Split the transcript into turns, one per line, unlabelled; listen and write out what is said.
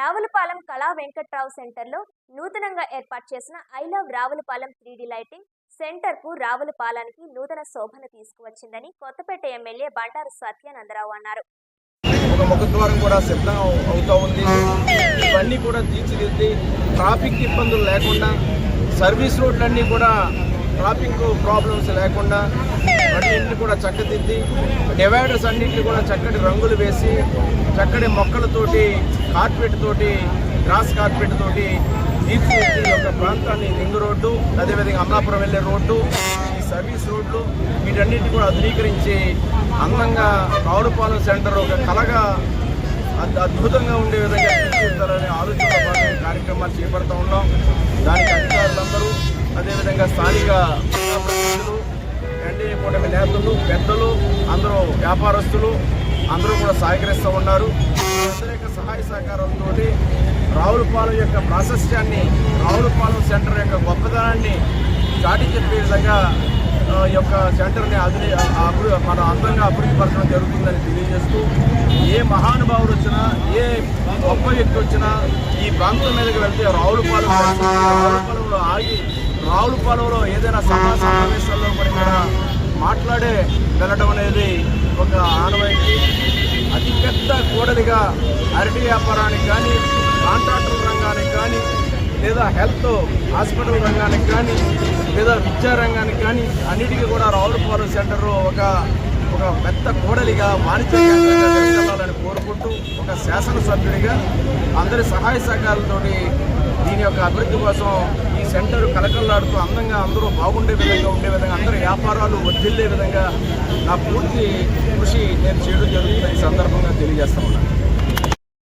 రావులపాలెం కళా వెంకట్రావు సెంటర్లో నూతనంగా ఏర్పాటు చేసిన I love Ravulapalem three lighting సెంటర్కు రావులపాలెంకి నూతన శోభను తీసుకువచ్చిందని కొత్తపేట ఎమ్మెల్యే బండారు సత్యానందరావు అన్నారు.
ముఖద్వారం కూడా సిద్ధం ఉంది. ఇవన్నీ కూడా తీర్చిదిద్ది ట్రాఫిక్ ఇబ్బందులు లేకుండా సర్వీస్ రోడ్లన్నీ కూడా ట్రాఫిక్ ప్రాబ్లమ్స్ లేకుండా అన్నింటిని కూడా చక్కదిద్ది డివైడర్స్ అన్నింటిని కూడా చక్కటి రంగులు వేసి చక్కటి మొక్కలతోటి కార్పెట్ తోటి గ్రాస్ కార్పెట్ తోటి తీర్చిదిద్ది ఒక ప్రాంతాన్ని రింగ్ రోడ్డు అదేవిధంగా అమలాపురం వెళ్ళే రోడ్డు ఈ సర్వీస్ రోడ్లు వీటన్నిటిని కూడా ఆధునీకరించి అందంగా రావులపాలెం సెంటర్ ఒక కలగా అద్- అద్భుతంగా ఉండే విధంగా తీర్చిదిద్దాలనే ఆలోచన కార్యక్రమాలు చేపడతా ఉన్నాం. దానికి స్థానిక ఎన్డీఏ కూటమి నేతలు పెద్దలు అందరూ వ్యాపారస్తులు అందరూ కూడా సహకరిస్తూ ఉన్నారు వ్యతిరేక సహాయ సహకారంతో రావులపాలెం యొక్క ప్రాశస్త్యాన్ని రావులపాలెం సెంటర్ యొక్క గొప్పదనాన్ని చాటి చెప్పే విధంగా ఈ యొక్క సెంటర్ని అభివృద్ధి మన అందంగా అభివృద్ధి పరచడం జరుగుతుందని తెలియజేస్తూ ఏ మహానుభావుడు వచ్చినా ఏ గొప్ప వ్యక్తి వచ్చినా ఈ ప్రాంతం మీదకి వెళ్తే రావులపాలెం వెళ్తుంది. రావులపాలెంలో ఆగి రావులపాలెంలో ఏదైనా సభా సమావేశాల్లో కూడా మాట్లాడే వెళ్ళడం అనేది ఒక ఆనవాయితీ. అతి పెద్ద కూడలిగా అరటి వ్యాపారానికి కానీ కాంట్రాక్టర్ రంగానికి కానీ లేదా హెల్త్ హాస్పిటల్ రంగానికి కానీ లేదా విద్యా రంగానికి కానీ అన్నిటికీ కూడా రావులపాలెం సెంటర్ ఒక ఒక పెద్ద కూడలిగా వాణిజ్య వెళ్ళాలని కోరుకుంటూ ఒక శాసనసభ్యుడిగా అందరి సహాయ సహకారాలతోటి దీని యొక్క అభివృద్ధి కోసం సెంటర్ కలకల్లాడుతూ అందంగా అందరూ బాగుండే విధంగా ఉండే విధంగా అందరి వ్యాపారాలు వర్ధిల్లే విధంగా నా పూర్తి కృషి నేను చేయడం జరుగుతుంది ఈ సందర్భంగా తెలియజేస్తా ఉన్నాను.